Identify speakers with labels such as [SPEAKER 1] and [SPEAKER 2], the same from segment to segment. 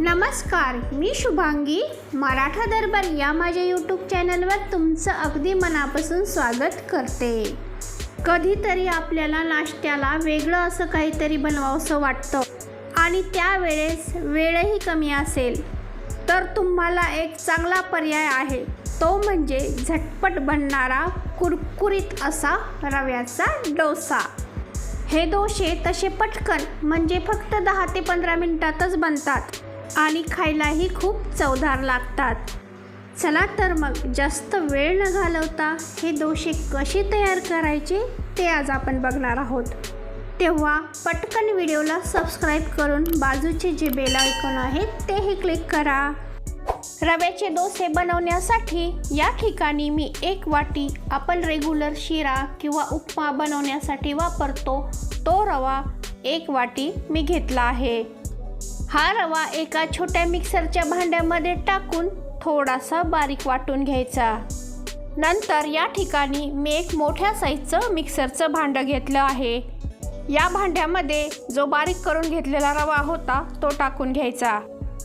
[SPEAKER 1] नमस्कार मी शुभांगी. मराठा दरबार या माझ्या यूट्यूब चॅनलवर तुमचं अगदी मनापासून स्वागत करते. कधीतरी आपल्याला नाश्त्याला वेगळं असं काहीतरी बनवावंसं वाटतं आणि त्यावेळेस वेळही कमी असेल. तर तुम्हाला एक चांगला पर्याय आहे. तो म्हणजे झटपट बनणारा कुरकुरीत असा रव्याचा डोसा. हे दोशे तसे पटकन म्हणजे फक्त दहा ते पंधरा मिनटातच बनतात. आणि खायलाही खूप चवदार लागतात. चला तर मग जास्त वेळ न घालवता हे दोशे कसे तयार करायचे ते आज आपण बघणार आहोत. तेव्हा पटकन व्हिडिओला सबस्क्राईब करून बाजूचे जे बेल आयकॉन आहेत तेही क्लिक करा. रव्याचे डोसे बनवण्यासाठी या ठिकाणी मी एक वाटी आपण रेग्युलर शिरा किंवा उपमा बनवण्यासाठी वापरतो. तो रवा एक वाटी मी घेतला आहे. हा रवा एका छोट्या मिक्सरच्या भांड्यामध्ये टाकून थोडासा बारीक वाटून घ्यायचा. नंतर या ठिकाणी मी एक मोठ्या साईजचं मिक्सरचं भांडं घेतलं आहे. या भांड्यामध्ये जो बारीक करून घेतलेला रवा होता तो टाकून घ्यायचा.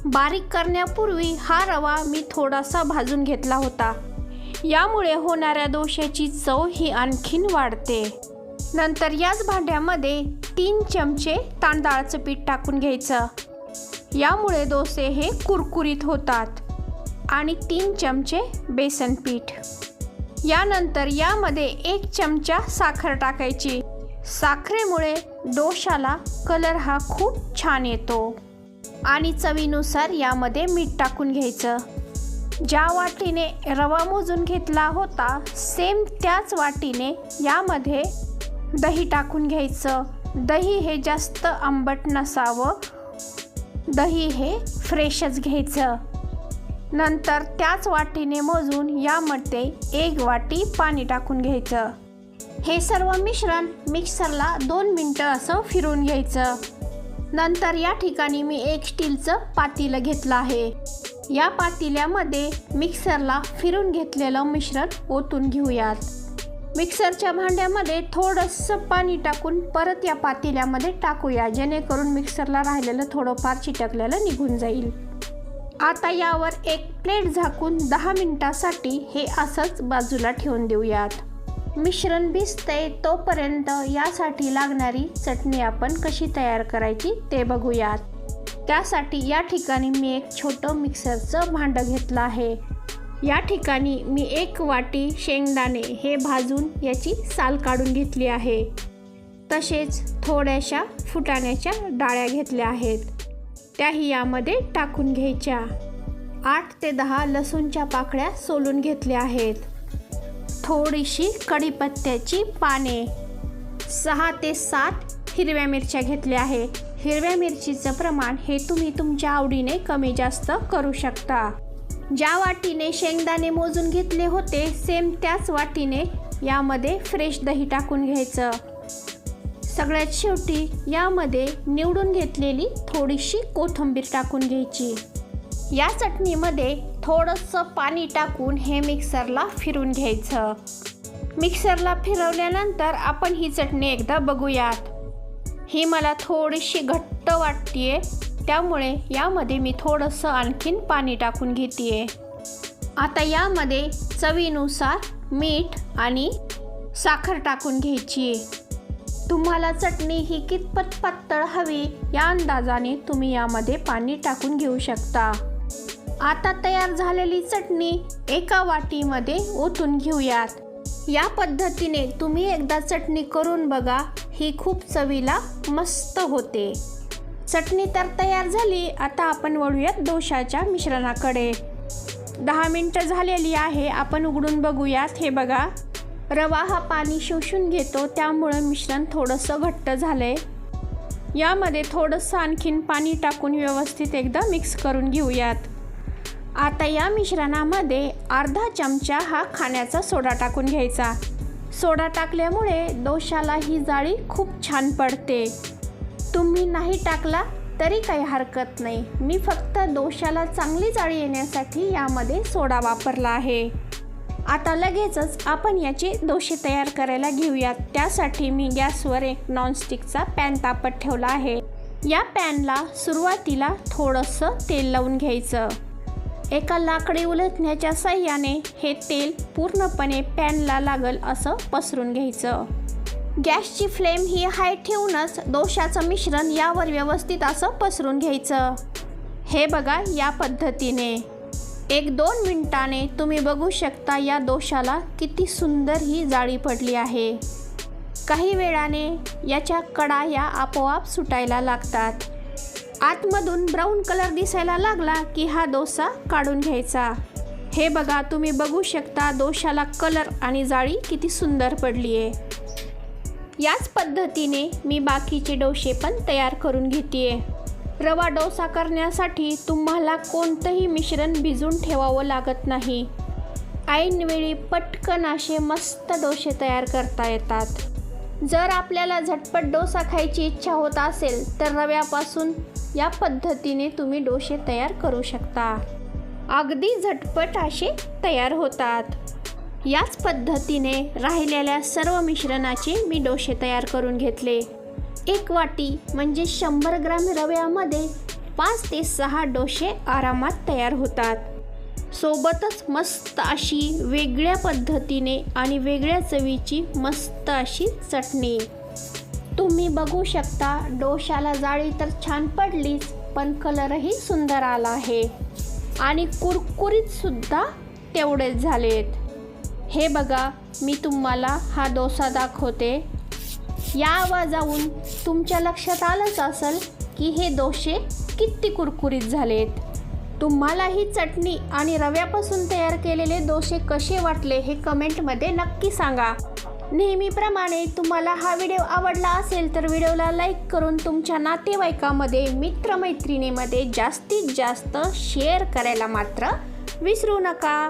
[SPEAKER 1] बारीक करण्यापूर्वी हा रवा मी थोडासा भाजून घेतला होता. यामुळे होणाऱ्या दोश्याची चव ही आणखीन वाढते. नंतर याच भांड्यामध्ये तीन चमचे तांदळाचं पीठ टाकून घ्यायचं. यामुळे डोसे हे कुरकुरीत होतात. आणि तीन चमचे बेसन पीठ. यानंतर यामध्ये एक चमचा साखर टाकायची. साखरेमुळे डोशाला कलर हा खूप छान येतो. आणि चवीनुसार यामध्ये मीठ टाकून घ्यायचं. ज्या वाटीने रवा मोजून घेतला होता सेम त्याच वाटीने यामध्ये दही टाकून घ्यायचं. दही हे जास्त आंबट नसावं दही हे फ्रेशच घ्यायचं. नंतर त्याच वाटीने मोजून यामध्ये एक वाटी पाणी टाकून घ्यायचं. हे सर्व मिश्रण मिक्सरला दोन मिनटं असं फिरून घ्यायचं. नंतर या ठिकाणी मी एक स्टीलचं पातेलं घेतलं आहे. या पातेल्यामध्ये मिक्सरला फिरून घेतलेलं मिश्रण ओतून घेऊयात. मिक्सरच्या भांड्यामध्ये थोडंसं पाणी टाकून परत या पातेल्यामध्ये टाकूया जेणेकरून मिक्सरला राहिलेलं थोडंफार चिटकलेलं निघून जाईल. आता यावर एक प्लेट झाकून दहा मिनटासाठी हे असंच बाजूला ठेवून देऊयात. मिश्रण भिजतंय तोपर्यंत यासाठी लागणारी चटणी आपण कशी तयार करायची ते बघूयात. त्यासाठी या ठिकाणी मी एक छोटं मिक्सरचं भांडं घेतलं आहे. या ठिकाणी मी एक वाटी शेंगदाणे हे भाजून याची साल काढून घेतली आहे. तसेच थोड्याशा फुटाण्याच्या डाळ्या घेतल्या आहेत. त्याही यामध्ये टाकून घ्यायच्या. आठ ते दहा लसूणच्या पाकळ्या सोलून घेतल्या आहेत. थोडीशी कढीपत्त्याची पाने. सहा ते सात हिरव्या मिरच्या घेतल्या आहे. हिरव्या मिरचीचं प्रमाण हे तुम्ही तुमच्या आवडीने कमी जास्त करू शकता. ज्या वाटीने शेंगदाणे मोजून घेतले होते सेम त्याच वाटीने यामध्ये फ्रेश दही टाकून घ्यायचं. सगळ्यात शेवटी यामध्ये निवडून घेतलेली थोडीशी कोथिंबीर टाकून घ्यायची. या चटणीमध्ये थोडंसं पाणी टाकून हे मिक्सरला फिरून घ्यायचं. मिक्सरला फिरवल्यानंतर आपण ही चटणी एकदा बघूयात. ही मला थोडीशी घट्ट वाटते त्यामुळे यामध्ये मी थोडंसं आणखीन पाणी टाकून घेते आता यामध्ये चवीनुसार मीठ आणि साखर टाकून घ्यायची. तुम्हाला चटणी ही कितपत पातळ हवी या अंदाजाने तुम्ही यामध्ये पाणी टाकून घेऊ शकता. आता तयार झालेली चटणी एका वाटीमध्ये ओतून घेऊयात. या पद्धतीने तुम्ही एकदा चटणी करून बघा ही खूप चवीला मस्त होते. चटणी तर तयार झाली आता आपण वळूयात दोशाच्या मिश्रणाकडे. दहा मिनटं झालेली आहे आपण उघडून बघूयात. हे बघा रवा हा पाणी शोषून घेतो त्यामुळं मिश्रण थोडंसं घट्ट झालं आहे यामध्ये थोडंसं आणखीन पाणी टाकून व्यवस्थित एकदा मिक्स करून घेऊयात. आता या मिश्रणामध्ये अर्धा चमचा हा खाण्याचा सोडा टाकून घ्यायचा. सोडा टाकल्यामुळे दोशाला ही जाळी खूप छान पडते. तुम्ही नाही टाकला तरी काही हरकत नाही. मी फक्त दोशाला चांगली जाळी येण्यासाठी यामध्ये सोडा वापरला आहे. आता लगेचच आपण याचे दोशे तयार करायला घेऊयात. त्यासाठी मी गॅसवर एक नॉनस्टिकचा पॅन तापत ठेवला आहे. या पॅनला सुरुवातीला थोडंसं तेल लावून घ्यायचं. एका लाकडी उलटण्याच्या साह्याने हे तेल पूर्णपणे पॅनला लागल असं पसरून घ्यायचं. गॅसची फ्लेम ही हाय ठेवूनच दोशाचं मिश्रण यावर व्यवस्थित असं पसरून घ्यायचं. हे बघा या पद्धतीने. एक दोन मिनटाने तुम्ही बघू शकता या दोशाला किती सुंदर ही जाळी पडली आहे. काही वेळाने याच्या कडा या आपोआप सुटायला लागतात. आतमधून ब्राऊन कलर दिसायला लागला की हा डोसा काढून घ्यायचा. हे बघा तुम्ही बघू शकता दोशाला कलर आणि जाळी किती सुंदर पडली आहे याच पद्धतीने मी बाकीचे डोसे पण तयार करून घेते रवा डोसा करण्यासाठी तुम्हाला कोणतंही मिश्रण भिजून ठेवावं लागत नाही. ऐनवेळी पटकन असे मस्त डोसे तयार करता येतात. जर आपल्याला झटपट डोसा खायची इच्छा होत असेल तर रव्यापासून या पद्धतीने तुम्ही डोसे तयार करू शकता. अगदी झटपट असे तयार होतात. याच पद्धतीने राहिलेल्या सर्व मिश्रणाचे मी डोसे तयार करून घेतले. एक वाटी म्हणजे शंभर ग्राम रव्यामध्ये पाच ते सहा डोसे आरामात तयार होतात. सोबतच मस्त अशी वेगळ्या पद्धतीने आणि वेगळ्या चवीची मस्त अशी चटणी. तुम्ही बघू शकता डोशाला जाळी तर छान पडलीच पण कलरही सुंदर आला आहे. आणि कुरकुरीतसुद्धा तेवढेच झालेत. हे बघा मी तुम्हाला हा डोसा दाखवते. या आवाजाहून तुमच्या लक्षात आलंच असेल की हे डोसे किती कुरकुरीत झालेत. तुम्हाला ही चटणी आणि रव्यापासून तयार केलेले डोसे कसे वाटले हे कमेंटमध्ये नक्की सांगा. नेहमीप्रमाणे तुम्हाला हा व्हिडिओ आवडला असेल तर व्हिडिओला लाईक करून तुमच्या नातेवाईकामध्ये मित्रमैत्रिणीमध्ये जास्तीत जास्त शेअर करायला मात्र विसरू नका.